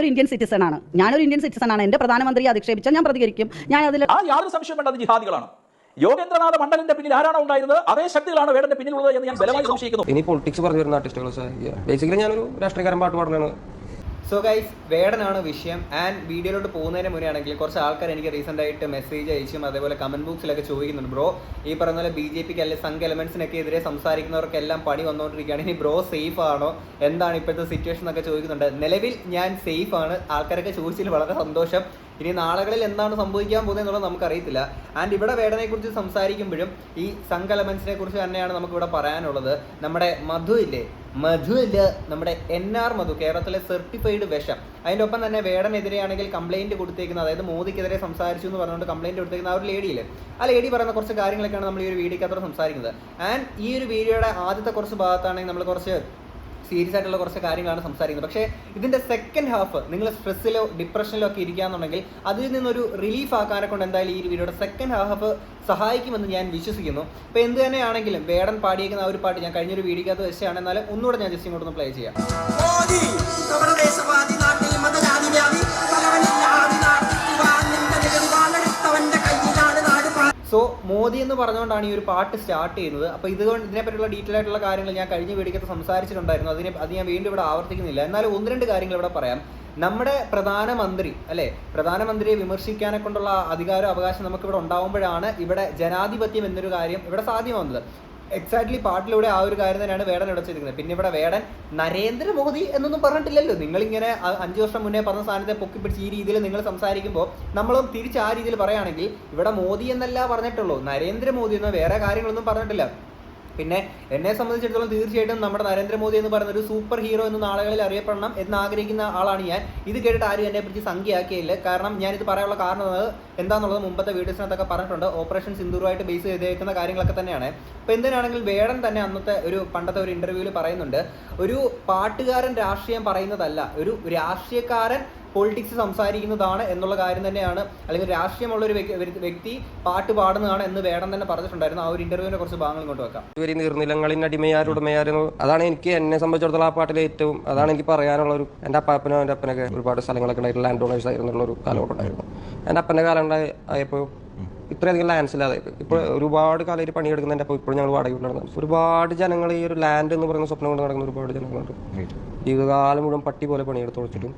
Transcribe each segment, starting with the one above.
ഒരു Indian citizen ആണ്. ഞാനൊരു ഇന്ത്യൻ സിറ്റിസൺ ആണ്. എന്റെ പ്രധാനമന്ത്രിയെ അധിക്ഷേപിച്ചാൽ ഞാൻ പ്രതികരിക്കും. ഞാൻ അതിൽ ആ യാതൊരു സംശയം വേണ്ട അത് ജിഹാദികളാണ്. യോഗേന്ദ്രനാഥ് മണ്ഡലിന്റെ പിന്നിൽ ആരാണോ ഉണ്ടായിരുന്നത്? അതേ ശക്തികളാണ് വേടന്റെ പിന്നിലുള്ളത് എന്ന് ഞാൻ ബലമായി സംശയിക്കുന്നു. ഇനി പൊളിറ്റിക്സ് പറഞ്ഞു വരുന്ന ആർട്ടിസ്റ്റുകൾ ബേസിക്കലി ഞാനൊരു രാഷ്ട്രീയക്കാരൻ പാട്ട് പാടുന്നതാണ്. സോ ഗൈസ് വേടനാണ് വിഷയം. ആൻഡ് വീഡിയോയിലോട്ട് പോകുന്നതിന് മുന്നേ ആണെങ്കിൽ കുറച്ച് ആൾക്കാർ എനിക്ക് റീസെന്റ് ആയിട്ട് മെസ്സേജ് അയച്ചും അതേപോലെ കമന്റ് ബോക്സിലൊക്കെ ചോദിക്കുന്നുണ്ട്. ബ്രോ ഈ പറഞ്ഞ പോലെ ബി ജെ പിക്ക് അല്ലെങ്കിൽ സംഘ എലമെന്റ്സിനൊക്കെ എതിരെ സംസാരിക്കുന്നവർക്കെല്ലാം പണി വന്നുകൊണ്ടിരിക്കുകയാണ്. ഇനി ബ്രോ സേഫ് ആണോ? എന്താണ് ഇപ്പോഴത്തെ സിറ്റുവേഷൻ എന്നൊക്കെ ചോദിക്കുന്നുണ്ട്. നിലവിൽ ഞാൻ സേഫ് ആണ്. ആൾക്കാരൊക്കെ ചോദിച്ചതിൽ വളരെ സന്തോഷം. ഇനി നാളുകളിൽ എന്താണ് സംഭവിക്കാൻ പോകുന്നത് എന്നുള്ളത് നമുക്കറിയത്തില്ല. ആൻഡ് ഇവിടെ വേടനെക്കുറിച്ച് സംസാരിക്കുമ്പോഴും ഈ എലമെന്റ്സിനെ കുറിച്ച് തന്നെയാണ് നമുക്കിവിടെ പറയാനുള്ളത്. നമ്മുടെ മധു ഇല്ലേ? മധു ഇല്ല നമ്മുടെ എൻ ആർ മധു കേരളത്തിലെ സർട്ടിഫൈഡ് വിഷം. അതിന്റെ ഒപ്പം തന്നെ വേടനെതിരെയാണെങ്കിൽ കംപ്ലൈന്റ് കൊടുത്തേക്കുന്നത് അതായത് മോദിക്കെതിരെ സംസാരിച്ചു എന്ന് പറഞ്ഞുകൊണ്ട് കംപ്ലൈന്റ് കൊടുത്തേക്കുന്ന ആ ഒരു ലേഡിയിൽ ആ ലേഡി പറയുന്ന കുറച്ച് കാര്യങ്ങളൊക്കെയാണ് നമ്മൾ ഈ ഒരു വീഡിയോക്കകത്തോടെ സംസാരിക്കുന്നത്. ആൻഡ് ഈ ഒരു വീഡിയോയുടെ ആദ്യത്തെ കുറച്ച് ഭാഗത്താണെങ്കിൽ നമ്മൾ കുറച്ച് സീരിയസ് ആയിട്ടുള്ള കുറച്ച് കാര്യങ്ങളാണ് സംസാരിക്കുന്നത്. പക്ഷേ ഇതിന്റെ സെക്കൻഡ് ഹാഫ് നിങ്ങൾ സ്ട്രെസ്സിലോ ഡിപ്രഷനിലോ ഒക്കെ ഇരിക്കുകയാണെന്നുണ്ടെങ്കിൽ അതിൽ നിന്നൊരു റിലീഫ് ആക്കാനെ കൊണ്ട് എന്തായാലും ഈ വീഡിയോയുടെ സെക്കൻഡ് ഹാഫ് സഹായിക്കുമെന്ന് ഞാൻ വിശ്വസിക്കുന്നു. അപ്പോൾ എന്ത് തന്നെയാണെങ്കിലും വേടൻ പാടിയേക്കുന്ന ആ ഒരു പാട്ട് ഞാൻ കഴിഞ്ഞൊരു വീഡിയോക്കകത്ത് വെച്ചാണ് എന്നാലും ഒന്നുകൂടെ ഞാൻ ജസ്റ്റ് ഇങ്ങോട്ടൊന്ന് പ്ലേ ചെയ്യാം. സോ മോദി എന്ന് പറഞ്ഞുകൊണ്ടാണ് ഈ ഒരു പാട്ട് സ്റ്റാർട്ട് ചെയ്യുന്നത്. അപ്പോൾ ഇതുകൊണ്ട് ഇതിനെപ്പറ്റിയുള്ള ഡീറ്റെയിൽ ആയിട്ടുള്ള കാര്യങ്ങൾ ഞാൻ കഴിഞ്ഞ വീഡിയോക്കകത്ത് സംസാരിച്ചിട്ടുണ്ടായിരുന്നു. അതിനെ അത് ഞാൻ വീണ്ടും ഇവിടെ ആവർത്തിക്കുന്നില്ല. എന്നാലും ഒന്ന് രണ്ട് കാര്യങ്ങൾ ഇവിടെ പറയാം. നമ്മുടെ പ്രധാനമന്ത്രി അല്ലേ? പ്രധാനമന്ത്രിയെ വിമർശിക്കാനെ കൊണ്ടുള്ള അധികാരം അവകാശം നമുക്ക് ഇവിടെ ഉണ്ടാവുമ്പോഴാണ് ഇവിടെ ജനാധിപത്യം എന്നൊരു കാര്യം ഇവിടെ സാധ്യമാവുന്നത്. എക്സാക്ട്ലി പാട്ടിലൂടെ ആ ഒരു കാര്യം തന്നെയാണ് വേടൻ ഇവിടെ ചെയ്തിരിക്കുന്നത്. പിന്നെ ഇവിടെ വേടൻ നരേന്ദ്രമോദി എന്നൊന്നും പറഞ്ഞിട്ടില്ലല്ലോ. നിങ്ങളിങ്ങനെ അഞ്ച് വർഷം മുന്നേ പറഞ്ഞ സാധനത്തെ പൊക്കിപ്പിടിച്ച് ഈ രീതിയിൽ നിങ്ങൾ സംസാരിക്കുമ്പോൾ നമ്മളും തിരിച്ച് ആ രീതിയിൽ പറയുകയാണെങ്കിൽ ഇവിടെ മോദി എന്നല്ല പറഞ്ഞിട്ടുള്ളൂ. നരേന്ദ്രമോദി എന്നോ വേറെ കാര്യങ്ങളൊന്നും പറഞ്ഞിട്ടില്ല. പിന്നെ എന്നെ സംബന്ധിച്ചിടത്തോളം തീർച്ചയായിട്ടും നമ്മുടെ നരേന്ദ്രമോദി എന്ന് പറയുന്ന ഒരു സൂപ്പർ ഹീറോ എന്ന് നാളുകളിൽ അറിയപ്പെടണം എന്ന് ആഗ്രഹിക്കുന്ന ആളാണ് ഞാൻ. ഇത് കേട്ടിട്ട് ആരും എന്നെ പറ്റി സംഖ്യയാക്കിയില്ല. കാരണം ഞാനിത് പറയാനുള്ള കാരണം എന്താണെന്നുള്ളത് മുമ്പത്തെ വീഡിയോസിനകത്തൊക്കെ പറഞ്ഞിട്ടുണ്ട്. ഓപ്പറേഷൻ സിന്ദൂറുമായിട്ട് ബേസ് ചെയ്തേക്കുന്ന കാര്യങ്ങളൊക്കെ തന്നെയാണ്. അപ്പോൾ എന്തിനാണെങ്കിൽ വേടൻ തന്നെ അന്നത്തെ ഒരു പണ്ടത്തെ ഒരു ഇന്റർവ്യൂവിൽ പറയുന്നുണ്ട്. ഒരു പാട്ടുകാരൻ രാഷ്ട്രീയം പറയുന്നതല്ല. ഒരു രാഷ്ട്രീയക്കാരൻ പൊളിറ്റിക്സ് സംസാരിക്കുന്നതാണ് എന്നുള്ള കാര്യം തന്നെയാണ് അല്ലെങ്കിൽ രാഷ്ട്രീയമുള്ള ഒരു വ്യക്തി- പാട്ട് പാടുന്നതാണ് എന്ന് വേണം തന്നെ പറഞ്ഞിട്ടുണ്ടായിരുന്നു. ആ ഒരു ഇന്റർവ്യൂവിനെ കുറച്ച് ഭാഗങ്ങൾ ഇങ്ങോട്ട് വെക്കാം. ഇവർ നീർനിലങ്ങളിൽ ഉടമയായിരുന്നു അതാണ് എനിക്ക് എന്നെ സംബന്ധിച്ചിടത്തോളം ആ പാട്ടിലെ ഏറ്റവും അതാണ് എനിക്ക് പറയാനുള്ള ഒരു എന്റെ അപ്പാപ്പനോ എന്റെ അപ്പനൊക്കെ ഒരുപാട് സ്ഥലങ്ങളൊക്കെ ഉണ്ടായിട്ട് ലാൻഡ് ഓണേഴ്സ് ആയിരുന്നുള്ള ഒരു കാലഘട്ടം ഉണ്ടായിരുന്നു. എന്റെ അപ്പന്റെ കാലം ആയപ്പോൾ ഇത്രയധികം ലാൻഡ്സ് ഇല്ലാതെ ഇപ്പോൾ ഒരുപാട് കാലമായിട്ട് പണിയെടുക്കുന്നതിന്റെ അപ്പോൾ ഇപ്പോഴും ഞങ്ങൾ വാടക നടന്നു ഒരുപാട് ജനങ്ങൾ ഈ ഒരു ലാൻഡ് എന്ന് പറയുന്ന സ്വപ്നം കൊണ്ട് നടക്കുന്ന ഒരുപാട് ജനങ്ങളുണ്ട്. ജീവിതകാലം മുഴുവൻ പട്ടി പോലെ പണിയെടുത്ത് വെച്ചിട്ടും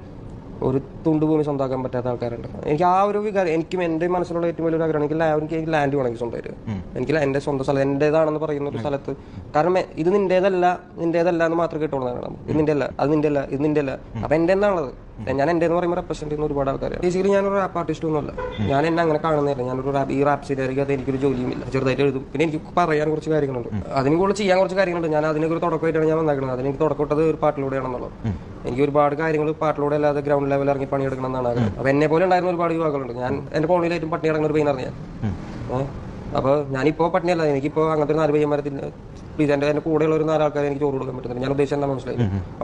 ഒരു തുണ്ട് ഭൂമി സ്വന്തമാക്കാൻ പറ്റാത്ത ആൾക്കാരുണ്ട്. എനിക്ക് ആ ഒരു വികാരം എനിക്കും എന്റെ മനസ്സിലുള്ള ഏറ്റവും വലിയൊരു ആഗ്രഹം എനിക്ക് എനിക്ക് ലാൻഡ് വേണമെങ്കിൽ സ്വന്തമായിട്ട് എനിക്ക് എന്റെ എന്റെ സ്വന്തം സ്ഥലം എന്റേതാണെന്ന് പറയുന്ന ഒരു സ്ഥലത്ത്. കാരണം ഇത് നിന്റേതല്ല നിന്റേതല്ല എന്ന് മാത്രമേ കിട്ടുള്ളതാണ് ഇത് നിന്റെ അല്ല അത് നിന്റെ അല്ല ഇത് നിന്റെ അല്ല അപ്പൊ എന്റെ എന്നാണത് ഞാൻ എന്റെ എന്ന് പറയുമ്പോൾ റെപ്രസെന്റ് ചെയ്യുന്ന ഒരുപാട് ആൾക്കാർ ബേസിക്കലി ഞാനൊരു റാപ്പ് ആർട്ടിസ്റ്റ് ഒന്നുമല്ല. ഞാൻ എന്നെ അങ്ങനെ കാണുന്നില്ല ഞാനൊരു റാപ്പ് ഈ റാപ്പ് ചെയ്തായിരിക്കും അത് എനിക്കൊരു ജോലിയും ഇല്ല ചെറുതായിട്ട് എഴുതും. പിന്നെ എനിക്ക് പറയാൻ കുറച്ച് കാര്യങ്ങളുണ്ട്. അതിന് കൂടുതൽ ചെയ്യാൻ കുറച്ച് കാര്യങ്ങളുണ്ട്. ഞാൻ അതിനൊക്കെ ഒരു തുടക്കമായിട്ടാണ് ഞാൻ വന്നേക്കുന്നത് അതിന് എനിക്ക് തുടക്കമിട്ടത് ഒരു പാട്ടിലൂടെയാണെന്നുള്ളത്. എനിക്ക് ഒരുപാട് കാര്യങ്ങൾ പാട്ടിലൂടെ അല്ലാതെ ഗ്രൗണ്ട് ലെവൽ ഇറങ്ങി പണിയെടുക്കണം എന്നാണ് ആഗ്രഹം. അപ്പൊ എന്നെ പോലെ ഉണ്ടായിരുന്ന ഒരുപാട് യുവാക്കളുണ്ട്. ഞാൻ എന്റെ കോളനിയിലായിട്ടും പട്ടിണി ഇറങ്ങുന്ന ഒരു പെയിൻ ഞാൻ. അപ്പോൾ അപ്പൊ ഞാനിപ്പോ പട്ടിണിയല്ല. എനിക്കിപ്പോ അങ്ങനത്തെ ഒരു നാല് പയ്യന്മാരത്തിന്റെ പ്ലീസ് എന്റെ എന്റെ കൂടെയുള്ള ഒരു നാലാൾക്കാർ എനിക്ക് ചോറ് കൊടുക്കാൻ പറ്റുന്നുണ്ട് ഞാൻ ഉദ്ദേശം എന്താ മനസ്സിലായി?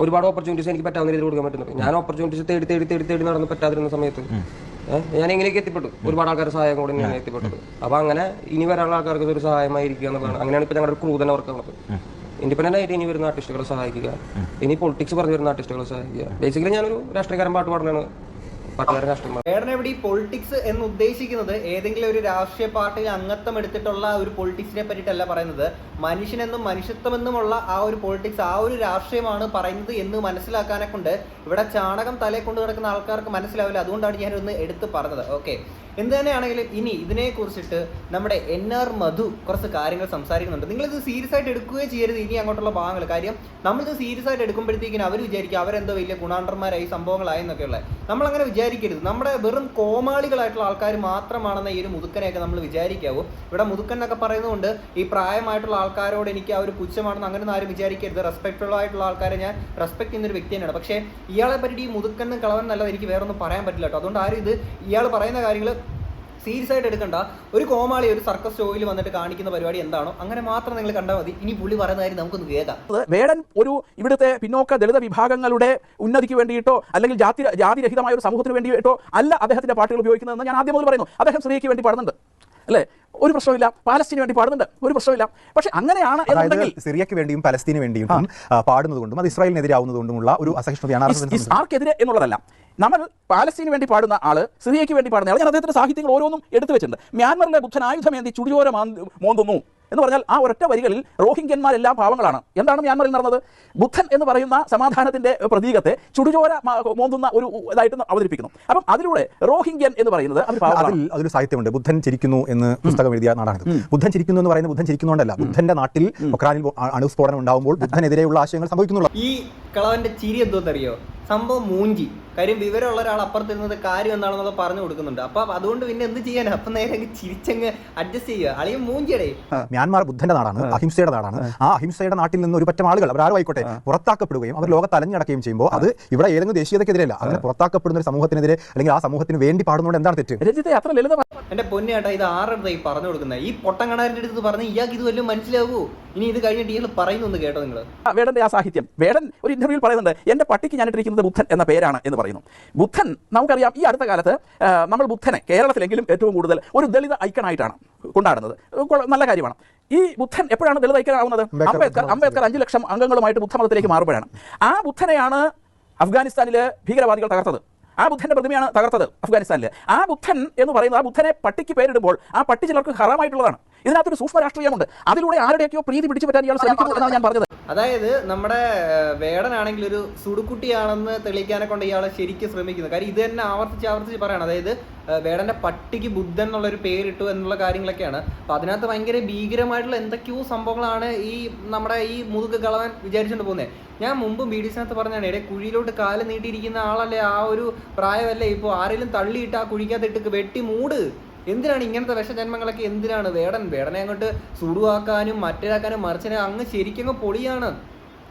ഒരുപാട് ഓപ്പർച്യൂണിറ്റീസ് എനിക്ക് പറ്റാവുന്ന രീതിയിൽ കൊടുക്കാൻ പറ്റുന്നുണ്ട്. ഞാൻ ഓപ്പർച്യൂണിറ്റീസ് തേടി തേടി തേടി തേടി നടന്ന് പറ്റാതിരുന്ന സമയത്ത് ഞാൻ എങ്ങനെയൊക്കെ എത്തിപ്പെട്ടു. ഒരുപാട് ആൾക്കാരുടെ സഹായം കൂടെ ഞാൻ എത്തിപ്പെട്ടത് അപ്പൊ അങ്ങനെ ഇനി വരാനുള്ള ആൾക്കാർക്ക് ഒരു സഹായമായിരിക്കുക എന്നുള്ളതാണ്. അങ്ങനെയാണ് ഇപ്പൊ ഞങ്ങളുടെ ക്രൂ തന്നെ വർക്ക് ആവുന്നത് ഇൻഡിപെൻഡന്റ് ആയിട്ട് ഇനി വരുന്ന ആർട്ടിസ്റ്റുകളെ സഹായിക്കുക. ഇനി പൊളിറ്റിക്സ് പറഞ്ഞു വരുന്ന ആർട്ടിസ്റ്റുകളെ സഹായിക്കുക. ബേസിക്കലി ഞാനൊരു രാഷ്ട്രീയക്കാരൻ പാട്ട് പാടുന്നതാണ് ഇവിടെ ഈ പൊളിറ്റിക്സ് എന്ന് ഉദ്ദേശിക്കുന്നത് ഏതെങ്കിലും ഒരു രാഷ്ട്രീയ പാർട്ടിയിൽ അംഗത്വം എടുത്തിട്ടുള്ള ഒരു പൊളിറ്റിക്സിനെ പറ്റിയിട്ടല്ല പറയുന്നത്. മനുഷ്യനെന്നും മനുഷ്യത്വമെന്നുമുള്ള ആ ഒരു പൊളിറ്റിക്സ് ആ ഒരു രാഷ്ട്രീയമാണ് പറയുന്നത് എന്ന് മനസ്സിലാക്കാനെ കൊണ്ട് ഇവിടെ ചാണകം തലയെ കൊണ്ട് കിടക്കുന്ന ആൾക്കാർക്ക് മനസ്സിലാവില്ല. അതുകൊണ്ടാണ് ഞാനൊന്ന് എടുത്ത് പറഞ്ഞത്. ഓക്കെ എന്ത് തന്നെയാണെങ്കിലും ഇനി ഇതിനെ കുറിച്ചിട്ട് നമ്മുടെ എൻ ആർ മധു കുറച്ച് കാര്യങ്ങൾ സംസാരിക്കുന്നുണ്ട്. നിങ്ങളിത് സീരിയസ് ആയിട്ട് എടുക്കുകയും ചെയ്യരുത് ഇനി അങ്ങോട്ടുള്ള ഭാഗങ്ങൾ. കാര്യം നമ്മളിത് സീരിയസ് ആയിട്ട് എടുക്കുമ്പോഴത്തേക്കിനും അവർ വിചാരിക്കും അവരെന്തോ വലിയ ഗുണാണ്ടന്മാരായി സംഭവങ്ങളായി എന്നൊക്കെയുള്ള നമ്മൾ അങ്ങനെ വിചാരിക്കരുത്. നമ്മുടെ വെറും കോമാളികളായിട്ടുള്ള ആൾക്കാർ മാത്രമാണെന്ന ഈ ഒരു മുതുക്കനെയൊക്കെ നമ്മൾ വിചാരിക്കാവൂ. ഇവിടെ മുതുക്കൻ എന്നൊക്കെ പറയുന്നതുകൊണ്ട് ഈ പ്രായമായിട്ടുള്ള ആൾക്കാരോട് എനിക്ക് ആ ഒരു പുച്ഛമാണെന്ന് അങ്ങനെ ആരും വിചാരിക്കരുത്. റെസ്പെക്റ്റുള്ള ആയിട്ടുള്ള ആൾക്കാരെ ഞാൻ റെസ്പെക്ട് ചെയ്യുന്ന ഒരു വ്യക്തിയാണ് പക്ഷേ ഇയാളെ പറ്റി ഈ മുതുക്കനും കളവൻ നല്ലത് എനിക്ക് വേറൊന്നും പറയാൻ പറ്റില്ല കേട്ടോ. അതുകൊണ്ട് ആരും ഇത് ഇയാൾ പറയുന്ന കാര്യങ്ങൾ സീരിയസ് ആയിട്ട് എടുക്കണ്ട. ഒരു കോമാളി ഒരു സർക്കസ് ഷോയിൽ വന്നിട്ട് കാണിക്കുന്ന പരിപാടി എന്താണോ അങ്ങനെ മാത്രം നിങ്ങൾ കണ്ടാൽ മതി. ഇനി പുള്ളി പറയുന്ന കാര്യം നമുക്കൊന്ന് കേൾക്കാം. വേടൻ ഒരു ഇവിടുത്തെ പിന്നോക്ക ദളിത വിഭാഗങ്ങളുടെ ഉന്നതിക്ക് വേണ്ടിയിട്ടോ അല്ലെങ്കിൽ ജാതി ജാതിരഹിതമായ ഒരു സമൂഹത്തിന് വേണ്ടിയിട്ടോ അല്ല അദ്ദേഹത്തിന്റെ പാട്ടുകൾ ഉപയോഗിക്കുന്നതെന്ന് ഞാൻ ആദ്യം മുതൽ പറയുന്നു. അദ്ദേഹം സ്ത്രീക്ക് വേണ്ടി പാടുന്നുണ്ട്. അല്ലേ? ഒരു പ്രശ്നമില്ല പാലസ്തീന് വേണ്ടി പാടുന്നുണ്ട്. ഒരു പ്രശ്നമില്ല പക്ഷെ അങ്ങനെയാണ് എന്നുണ്ടെങ്കിൽ സിറിയക്ക് വേണ്ടിയും പലസ്തീന് വേണ്ടിയും പാടുന്നത് പാടുന്നതുകൊണ്ടും അത് ഇസ്രായേലിനെതിരാവുന്നതുകൊണ്ടുമുള്ള ഒരു അസഹിഷ്ണുതയാണ് ആർക്കെതിരെ എന്നുള്ളതല്ല. നമ്മൾ പാലസ്തീന് വേണ്ടി പാടുന്ന ആൾ സിറിയയ്ക്ക് വേണ്ടി പാടുന്ന ആൾ ഞാൻ അദ്ദേഹത്തിന്റെ സാഹിത്യങ്ങൾ ഓരോന്നും എടുത്തു വെച്ചിട്ടുണ്ട്. മ്യാൻമറിലെ ബുദ്ധൻ ആയുധമേന്തി ചുടിയോര മോന്തുന്നു എന്ന് പറഞ്ഞാൽ ആ ഒരൊറ്റ വരികളിൽ റോഹിംഗ്യന്മാരെല്ലാം പാവങ്ങളാണ്. എന്താണ് മ്യാൻമറിൽ നടന്നത്? ബുദ്ധൻ എന്ന് പറയുന്ന സമാധാനത്തിന്റെ പ്രതീകത്തെ ചുടുചോര മോന്തുന്ന ഒരു ഇതായിട്ട് അവതരിപ്പിക്കുന്നു. അപ്പം അതിലൂടെ റോഹിംഗ്യൻ എന്ന് പറയുന്നത് അതിൽ സാഹിത്യമുണ്ട്. ബുദ്ധൻ ചിരിക്കുന്നു എന്ന് പുസ്തകം എഴുതിയ നാടാണ് ബുദ്ധൻ ചിരിക്കുന്നു എന്ന് പറയുന്നത് ബുദ്ധൻ ചിരിക്കുന്നുണ്ടല്ല. ബുദ്ധന്റെ നാട്ടിൽ ഒക്രാനിൽ അണുസ്ഫോടനം ഉണ്ടാകുമ്പോൾ ബുദ്ധനെതിരെയുള്ള ആശയങ്ങൾ സംഭവിക്കുന്നുള്ളൂ. ഈ കളവന്റെ ചിരി എന്തോന്നറിയോ? സംഭവം മൂഞ്ചി. കാര്യം വിവരമുള്ള ഒരാൾ അപ്പുറത്തിരുന്നത് കാര്യം എന്താണെന്നുള്ളത് പറഞ്ഞു കൊടുക്കുന്നുണ്ട്. അപ്പൊ അതുകൊണ്ട് പിന്നെ എന്ത് ചെയ്യാൻ അപ്പൊ നേരെ ചിരിച്ചങ്ങ് അഡ്ജസ്റ്റ് ചെയ്യുക. അളിയും മൂഞ്ചിയടേ. മ്യാൻമാർ ബുദ്ധന്റെ നാടാണ് അഹിംസയുടെ നാടാണ്. ആ. അഹിംസയുടെ നാട്ടിൽ നിന്ന് ഒരു പറ്റം ആളുകൾ അവർ ആരും ആയിക്കോട്ടെ പുറത്താക്കപ്പെടുകയും അവർ ലോകത്ത് അലഞ്ഞടക്കുകയും ചെയ്യുമ്പോൾ അത് ഇവിടെ ഏതെങ്കിലും ദേശീയതക്കെതിരല്ല അങ്ങനെ പുറത്താക്കപ്പെടുന്ന ഒരു സമൂഹത്തിനെതിരെ അല്ലെങ്കിൽ ആ സമൂഹത്തിന് വേണ്ടി പാടുന്നതുകൊണ്ട് എന്താണ് തെറ്റ്? രജിത അത്ര ലളിതമാണ് എന്റെ പൊന്നേട്ടാ ഇത് ആരുടെ ഈ പറഞ്ഞു കൊടുക്കുന്നത് ഈ പൊട്ടങ്ങണാരുടെ അടുത്ത് പറഞ്ഞ് ഇയാൾക്ക് ഇത് വല്ലതും മനസ്സിലാവൂ ഇനി ഇത് കഴിഞ്ഞിട്ട് ഇയാൾ പറയുന്നു കേട്ടോ നിങ്ങൾ ആ വേടന്റെ ആ സാഹിത്യം. വേടൻ ഒരു ഇന്റർവ്യൂവിൽ പറയുന്നുണ്ട് എന്റെ പട്ടിക്ക് ഞാൻ ഇട്ടിരിക്കുന്നത് ബുദ്ധൻ എന്ന പേരാണ് എന്ന് പറയുന്നു. ബുദ്ധൻ നമുക്കറിയാം ഈ അടുത്ത കാലത്ത് നമ്മൾ ബുദ്ധനെ കേരളത്തിലെങ്കിലും ഏറ്റവും കൂടുതൽ ഒരു ദളിത ഐക്കണായിട്ടാണ് കൊണ്ടാടുന്നത്. നല്ല കാര്യമാണ്. ഈ ബുദ്ധൻ എപ്പോഴാണ് ദളിത ഐക്യനാവുന്നത് അംബേദ്കർ അംബേദ്കർ അംബേദ്കർ അഞ്ചു ലക്ഷം അംഗങ്ങളുമായിട്ട് ബുദ്ധമതത്തിലേക്ക് മാറുമ്പോഴാണ്. ആ ബുദ്ധനെയാണ് അഫ്ഗാനിസ്ഥാനിലെ ഭീകരവാദികൾ തകർത്തത്. ആ ബുദ്ധന്റെ പ്രതിമയാണ് തകർത്തത് അഫ്ഗാനിസ്ഥാനിൽ ആ ബുദ്ധൻ എന്ന് പറയുന്നത് ആ ബുദ്ധനെ പട്ടിക്ക് പേരിടുമ്പോൾ ആ പട്ടി ചിലർക്ക് ഹറാമായിട്ടുള്ളതാണ്. ഇതിനകത്തൊരു സൂക്ഷ്മ രാഷ്ട്രീയമുണ്ട്. അതിലൂടെ ആരുടെയൊക്കെയോ പ്രീതി പിടിച്ചു പറ്റാൻ ഇയാൾ ശ്രമിക്കുന്നു എന്നാണ് ഞാൻ പറഞ്ഞത്. അതായത് നമ്മുടെ വേടനാണെങ്കിൽ ഒരു സുടുക്കുട്ടിയാണെന്ന് തെളിയിക്കാനെ കൊണ്ട് ഇയാളെ ശരിക്കും ശ്രമിക്കുന്നു. കാര്യം ഇത് തന്നെ ആവർത്തിച്ച് ആവർത്തിച്ച് പറയണം. അതായത് വേടന്റെ പട്ടിക്ക് ബുദ്ധൻ എന്നുള്ളൊരു പേരിട്ടു എന്നുള്ള കാര്യങ്ങളൊക്കെയാണ്. അപ്പൊ അതിനകത്ത് ഭയങ്കര ഭീകരമായിട്ടുള്ള എന്തൊക്കെയോ സംഭവങ്ങളാണ് ഈ നമ്മുടെ ഈ മുതുക കളവൻ വിചാരിച്ചുകൊണ്ട് പോകുന്നത് ഞാൻ മുമ്പ് ബി ഡി സിനകത്ത് പറഞ്ഞാണ് ഇടേ കുഴിയിലോട്ട് കാൽ നീട്ടിയിരിക്കുന്ന ആളല്ലേ ആ ഒരു പ്രായമല്ലേ? ഇപ്പോൾ ആരെങ്കിലും തള്ളിയിട്ട് ആ കുഴിക്കകത്ത് ഇട്ട് വെട്ടി മൂട്. എന്തിനാണ് ഇങ്ങനത്തെ വിഷജന്മങ്ങളൊക്കെ എന്തിനാണ്? വേടൻ വേടനെ അങ്ങോട്ട് സുടുവാക്കാനും മറ്റേതാക്കാനും മറിച്ചനെ അങ്ങ് ശരിക്കും പൊളിയാണ്.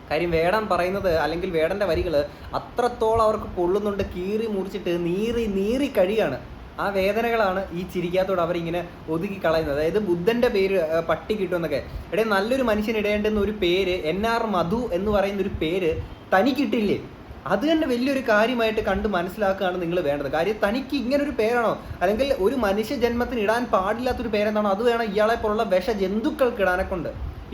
കാര്യം വേടൻ പറയുന്നത് അല്ലെങ്കിൽ വേടന്റെ വരികൾ അത്രത്തോളം അവർക്ക് കൊള്ളുന്നുണ്ട് കീറി മുറിച്ചിട്ട് നീറി നീറി കഴിയാണ്. ആ വേദനകളാണ് ഈ ചിരിക്കാത്തോട് അവരിങ്ങനെ ഒതുക്കി കളയുന്നത്. അതായത് ബുദ്ധന്റെ പേര് പട്ടി കിട്ടുമെന്നൊക്കെ. ഇടയിൽ നല്ലൊരു മനുഷ്യൻ ഇടേണ്ടുന്ന ഒരു പേര് എൻ ആർ മധു എന്ന് പറയുന്ന ഒരു പേര് തനിക്കിട്ടില്ലേ? അത് തന്നെ വലിയൊരു കാര്യമായിട്ട് കണ്ട് മനസ്സിലാക്കുകയാണ് നിങ്ങൾ വേണ്ടത്. കാര്യം തനിക്ക് ഇങ്ങനെ ഒരു പേരാണോ? അല്ലെങ്കിൽ ഒരു മനുഷ്യ ജന്മത്തിന് ഇടാൻ പാടില്ലാത്തൊരു പേരെന്താണോ? അത് വേണം ഇയാളെ പോലുള്ള വിഷ ജന്തുക്കൾക്ക് ഇടാനെ കൊണ്ട്